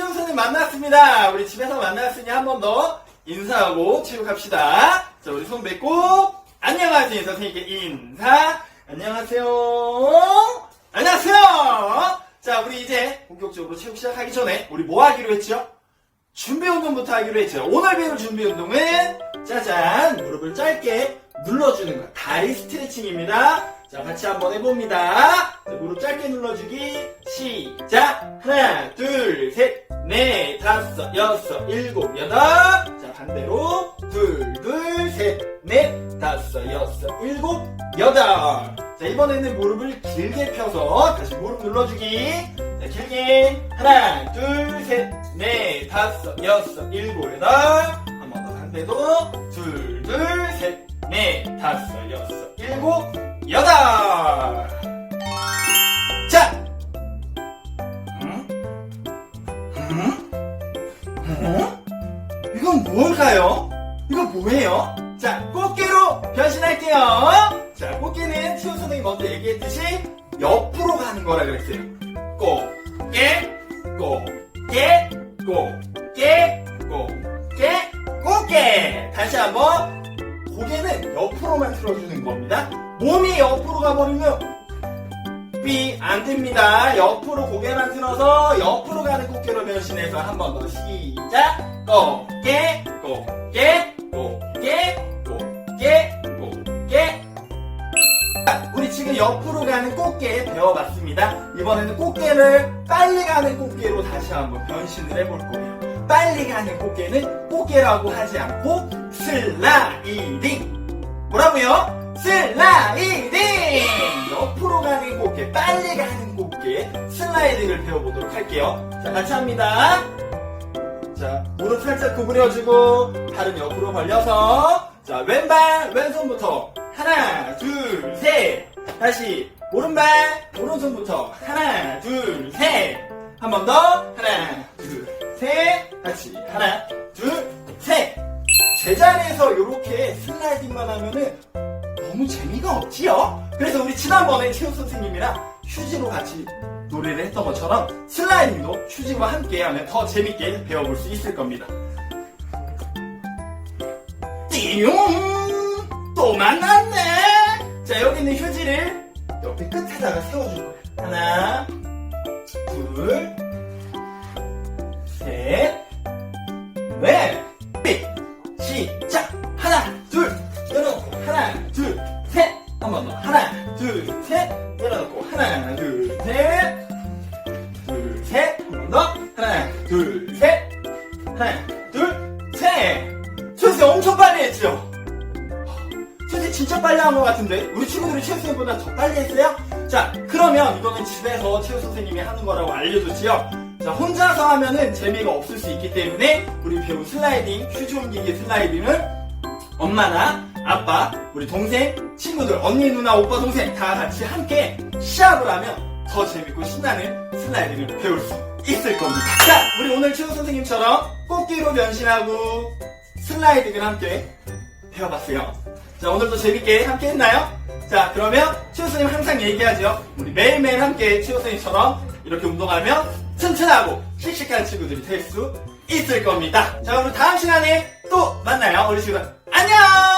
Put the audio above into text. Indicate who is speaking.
Speaker 1: 반갑습니다. 우리 집에서 만났으니 한 번 더 인사하고 체육합시다. 자, 우리 손 뱉고 안녕하세요. 선생님께 인사. 안녕하세요. 안녕하세요. 자, 우리 이제 본격적으로 체육 시작하기 전에 우리 뭐 하기로 했죠? 준비 운동부터 하기로 했죠. 오늘 배울 준비 운동은 짜잔 무릎을 짧게 눌러주는 거 다리 스트레칭입니다. 자 같이 한번 해봅니다. 자, 무릎 짧게 눌러주기. 시작. 하나 둘 셋 넷 다섯 여섯 일곱 여덟. 자 반대로. 둘 둘 셋 넷 다섯 여섯 일곱 여덟. 자 이번에는 무릎을 길게 펴서 다시 무릎 눌러주기. 자, 길게. 하나 둘 셋 넷 다섯 여섯 일곱 여덟. 한번 더 반대도 둘둘 셋 넷 다섯 여섯 일곱 어? 이건 뭘까요? 이거 뭐예요? 자, 꽃게로 변신할게요. 자, 꽃게는 치우 선생님이 먼저 얘기했듯이 옆으로 가는 거라 그랬어요. 꽃게, 꽃게, 꽃게, 꽃게, 꽃게. 다시 한번 고개는 옆으로만 틀어주는 겁니다. 몸이 옆으로 가버리면 삐, 안 됩니다. 옆으로 고개만 틀어서 옆으로 가는 꽃게로 변신해서 한 번 더 시작. 꽃게, 꽃게, 꽃게, 꽃게, 꽃게. 자, 우리 지금 옆으로 가는 꽃게 배워봤습니다. 이번에는 꽃게를 빨리 가는 꽃게로 다시 한번 변신을 해볼 거예요. 빨리 가는 꽃게는 꽃게라고 하지 않고 슬라이딩. 뭐라고요? 슬라이딩! 빨리 가는 꽃게, 슬라이딩을 배워보도록 할게요. 자, 같이 합니다. 자, 무릎 살짝 구부려주고, 팔은 옆으로 벌려서, 자, 왼발, 왼손부터, 하나, 둘, 셋. 다시, 오른발, 오른손부터, 하나, 둘, 셋. 한 번 더, 하나, 둘, 셋. 다시, 하나, 둘, 셋. 제자리에서 이렇게 슬라이딩만 하면은 너무 재미가 없지요? 그래서 우리 지난번에 체육 선생님이랑 휴지로 같이 노래를 했던 것처럼 슬라이딩도 휴지와 함께 하면 더 재밌게 배워볼 수 있을 겁니다. 띠용! 또 만났네! 자, 여기 있는 휴지를 옆에 끝에다가 세워줄 거예요. 하나, 둘, 셋, 넷, 셋! 내려놓고, 하나, 둘, 셋! 둘, 셋! 한 번 더. 하나, 둘, 셋! 하나, 둘, 셋! 선생 엄청 빨리 했죠? 선생 진짜 빨리 한 것 같은데? 우리 친구들이 체육 선생님보다 더 빨리 했어요? 자, 그러면 이거는 집에서 체육 선생님이 하는 거라고 알려줬지요? 자, 혼자서 하면은 재미가 없을 수 있기 때문에 우리 배운 슬라이딩, 휴지 옮기기 슬라이딩을 엄마나 아빠, 우리 동생, 친구들, 언니, 누나, 오빠, 동생 다 같이 함께 시합을 하면 더 재밌고 신나는 슬라이딩을 배울 수 있을 겁니다. 자, 우리 오늘 체육 선생님처럼 꽃기로 변신하고 슬라이딩을 함께 배워봤어요. 자, 오늘도 재밌게 함께 했나요? 자, 그러면 치우 선생님 항상 얘기하죠. 우리 매일매일 함께 치우 선생님처럼 이렇게 운동하면 튼튼하고 씩씩한 친구들이 될 수 있을 겁니다. 자, 그럼 다음 시간에 또 만나요. 우리 친구들. 안녕!